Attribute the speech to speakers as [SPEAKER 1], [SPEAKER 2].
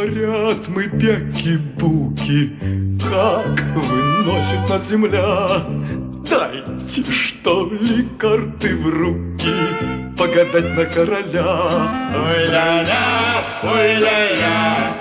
[SPEAKER 1] Говорят мы бяки-буки, как выносит нас земля. Дайте, что ли, карты в руки, погадать на короля.
[SPEAKER 2] Ой-ля-ля, ой-ля-ля,